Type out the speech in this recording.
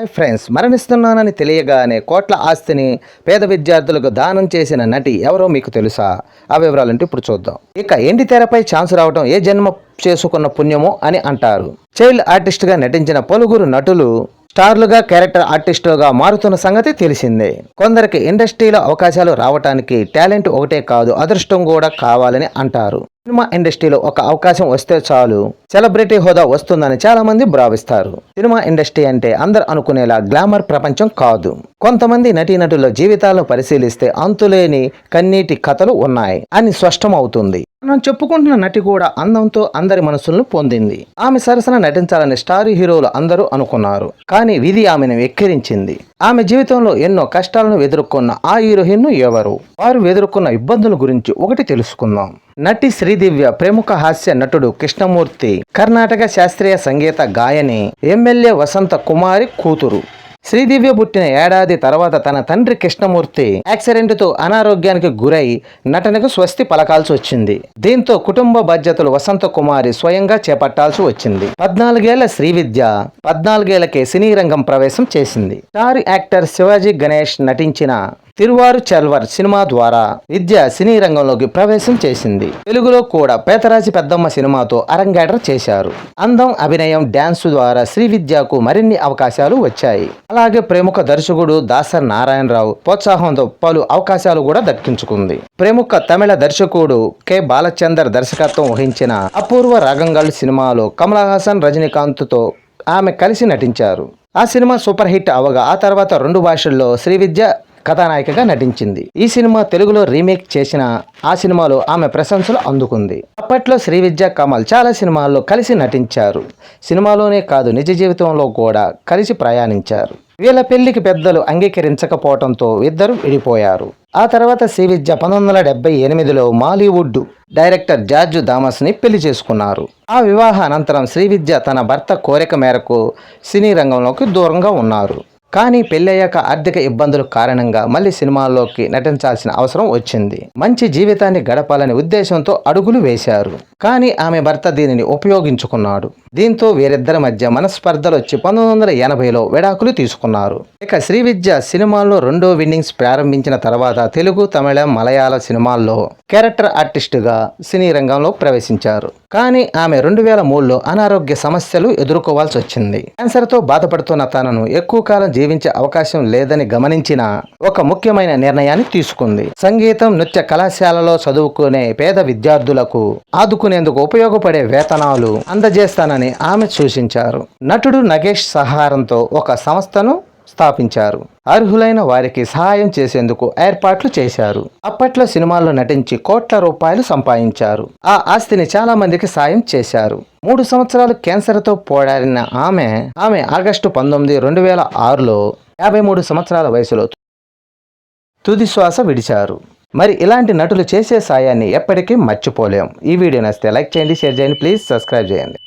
Hi friends మరణిస్తున్నానని తెలియగానే కోట్ల ఆస్తిని పేద విద్యార్థులకు దానం చేసిన నటి ఎవరో మీకు తెలుసా? ఆ వివరాలంటే ఇప్పుడు చూద్దాం. ఇక ఎండి తెరపై ఛాన్స్ రావడం ఏ జన్మ చేసుకున్న పుణ్యమో అని అంటారు. చైల్డ్ ఆర్టిస్ట్గా నటించిన పలువురు నటులు స్టార్లుగా క్యారెక్టర్ ఆర్టిస్టులుగా మారుతున్న సంగతి తెలిసిందే. కొందరికి ఇండస్ట్రీలో అవకాశాలు రావటానికి టాలెంట్ ఒకటే కాదు అదృష్టం కూడా కావాలని అంటారు. సినిమా ఇండస్ట్రీలో ఒక అవకాశం వస్తే చాలు. సెలబ్రిటీ హోదా వస్తుందని చాలా మంది భావిస్తారు. సినిమా ఇండస్ట్రీ అంటే అందరు అనుకునేలా గ్లామర్ ప్రపంచం కాదు. కొంతమంది నటీనటుల జీవితాలను పరిశీలిస్తే అంతులేని కన్నీటి కథలు ఉన్నాయి అని స్పష్టమవుతుంది. మనం చెప్పుకుంటున్న నటి కూడా అందంతో అందరి మనసులను పొందింది. ఆమె సరసన నటించాలని స్టార్ హీరోలు అందరూ అనుకున్నారు. కానీ విధి ఆమెను వెక్కిరించింది. ఆమె జీవితంలో ఎన్నో కష్టాలను ఎదుర్కొన్న ఆ హీరోయిన్ ఎవరు? వారు ఎదుర్కొన్న ఇబ్బందుల గురించి ఒకటి తెలుసుకుందాం. నటి శ్రీ దివ్య ప్రముఖ హాస్య నటుడు కృష్ణమూర్తి కర్ణాటక శాస్త్రీయ సంగీత గాయని ఎమ్మెల్యే వసంత కుమారి కూతురు. శ్రీదివ్య పుట్టిన ఏడాది తర్వాత తన తండ్రి కృష్ణమూర్తి యాక్సిడెంట్తో అనారోగ్యానికి గురై నటనకు స్వస్తి పలకాల్సి వచ్చింది. దీంతో కుటుంబ బాధ్యతలు వసంత కుమారి స్వయంగా చేపట్టాల్సి వచ్చింది. పద్నాలుగేళ్ళ శ్రీవిద్య పద్నాలుగేళ్ళకే సినీ రంగం ప్రవేశం చేసింది. స్టార్ యాక్టర్ శివాజీ గణేష్ నటించిన తిరువారు చల్వర్ సినిమా ద్వారా విద్య సినీ రంగంలోకి ప్రవేశం చేసింది. తెలుగులో కూడా పేతరాజి పెద్దమ్మ సినిమాతో అరంగేట్ర చేశారు. అందం అభినయం డ్యాన్స్ ద్వారా శ్రీ విద్యకు మరిన్ని అవకాశాలు వచ్చాయి. అలాగే ప్రముఖ దర్శకుడు దాసర్ నారాయణరావు ప్రోత్సాహంతో పలు అవకాశాలు కూడా దక్కించుకుంది. ప్రముఖ తమిళ దర్శకుడు కె. బాలచందర్ దర్శకత్వం వహించిన అపూర్వ రాగంగల్ సినిమాలో కమల్ హాసన్ రజనీకాంత్తో ఆమె కలిసి నటించారు. ఆ సినిమా సూపర్ హిట్ అవగా ఆ తర్వాత రెండు భాషల్లో శ్రీ విద్య కథానాయికగా నటించింది. ఈ సినిమా తెలుగులో రీమేక్ చేసిన ఆ సినిమాలో ఆమె ప్రశంసలు అందుకుంది. అప్పట్లో శ్రీ విద్య కమల్ చాలా సినిమాల్లో కలిసి నటించారు. సినిమాలోనే కాదు నిజ జీవితంలో కూడా కలిసి ప్రయాణించారు. వీళ్ళ పెళ్ళికి పెద్దలు అంగీకరించకపోవడంతో ఇద్దరు విడిపోయారు. ఆ తర్వాత శ్రీవిద్య పంతొమ్మిది వందల డెబ్బై ఎనిమిదిలో మాలీవుడ్ డైరెక్టర్ జార్జ్ థామస్ని పెళ్ళి చేసుకున్నారు. ఆ వివాహ అనంతరం శ్రీవిద్య తన భర్త కోరిక మేరకు సినీ రంగంలోకి దూరంగా ఉన్నారు. కానీ పెళ్ళయ్యాక ఆర్థిక ఇబ్బందుల కారణంగా మళ్ళీ సినిమాల్లోకి నటించాల్సిన అవసరం వచ్చింది. మంచి జీవితాన్ని గడపాలనే ఉద్దేశంతో అడుగులు వేశారు. కానీ ఆమె భర్త దీనిని ఉపయోగించుకున్నాడు. దీంతో వీరిద్దరి మధ్య మనస్పర్ధలు వచ్చి పంతొమ్మిది వందల ఎనభైలో విడాకులు తీసుకున్నారు. ఇక శ్రీ విద్య సినిమాల్లో రెండో విన్నింగ్స్ ప్రారంభించిన తర్వాత తెలుగు తమిళ మలయాళ సినిమాల్లో క్యారెక్టర్ ఆర్టిస్టుగా సినీ రంగంలో ప్రవేశించారు. కానీ ఆమె రెండు వేల మూడులో అనారోగ్య సమస్యలు ఎదుర్కోవాల్సి వచ్చింది క్యాన్సర్తో బాధపడుతున్న తనను ఎక్కువ కాలం జీవించే అవకాశం లేదని గమనించిన ఒక ముఖ్యమైన నిర్ణయాన్ని తీసుకుంది. సంగీతం నృత్య కళాశాలలో చదువుకునే పేద విద్యార్థులకు ఆదుకునేందుకు ఉపయోగపడే వేతనాలు అందజేస్తానని ఆమె సూచించారు. నటుడు నగేష్ సహారంతో ఒక సంస్థను స్థాపించారు. అర్హులైన వారికి సహాయం చేసేందుకు ఏర్పాట్లు చేశారు. అప్పట్లో సినిమాల్లో నటించి కోట్ల రూపాయలు సంపాదించారు. ఆ ఆస్తిని చాలా మందికి సాయం చేశారు. మూడు సంవత్సరాలు క్యాన్సర్తో పోరాడిన ఆమె ఆమె ఆగస్టు పంతొమ్మిది రెండు వేల ఆరులో యాభై మూడు సంవత్సరాల వయసులో తుది శ్వాస విడిచారు. మరి ఇలాంటి నటులు చేసే సాయాన్ని ఎప్పటికీ మర్చిపోలేం. ఈ వీడియో నచ్చితే లైక్ చేయండి షేర్ చేయండి ప్లీజ్ సబ్స్క్రైబ్ చేయండి.